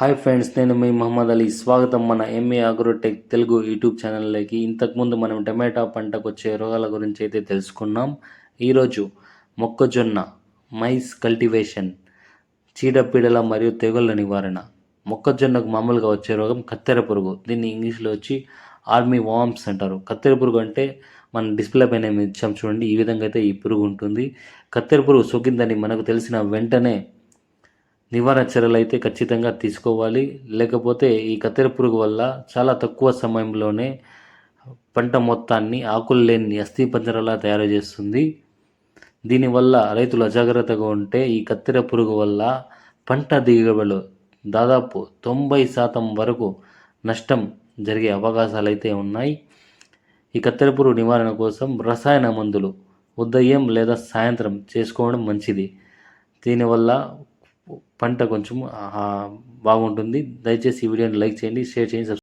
Hi friends నేను మీ మహమ్మద్ అలీ. స్వాగతం మన ఎంఏ అగ్రోటెక్ తెలుగు యూట్యూబ్ ఛానల్లోకి. ఇంతకుముందు మనం టమాటా పంటకు వచ్చే రోగాల గురించి అయితే తెలుసుకున్నాం. ఈరోజు మొక్కజొన్న మైస్ కల్టివేషన్ చీడపీడల మరియు తెగుళ్ళ నివారణ. మొక్కజొన్నకు మామూలుగా వచ్చే రోగం కత్తెర పురుగు. దీన్ని ఇంగ్లీష్లో వచ్చి ఆర్మీ వామ్స్ అంటారు. కత్తెర పురుగు అంటే మన డిస్ప్లే పైన ఇచ్చాం చూడండి ఈ విధంగా అయితే ఈ పురుగు ఉంటుంది. కత్తెర పురుగు సోకిందని మనకు తెలిసిన వెంటనే నివారణ చర్యలు అయితే ఖచ్చితంగా తీసుకోవాలి. లేకపోతే ఈ కత్తెర పురుగు వల్ల చాలా తక్కువ సమయంలోనే పంట మొత్తాన్ని ఆకులు లేని అస్థిపంజరలా తయారు చేస్తుంది. దీనివల్ల రైతులు అజాగ్రత్తగా ఉంటే ఈ కత్తెర పురుగు వల్ల పంట దిగుబడులు దాదాపు తొంభై శాతం వరకు నష్టం జరిగే అవకాశాలు అయితే ఉన్నాయి. ఈ కత్తెర పురుగు నివారణ కోసం రసాయన మందులు ఉదయం లేదా సాయంత్రం చేసుకోవడం మంచిది. దీనివల్ల పంట కొంచెం బాగుంటుంది. దయచేసి ఈ వీడియోని లైక్ చేయండి షేర్ చేయండి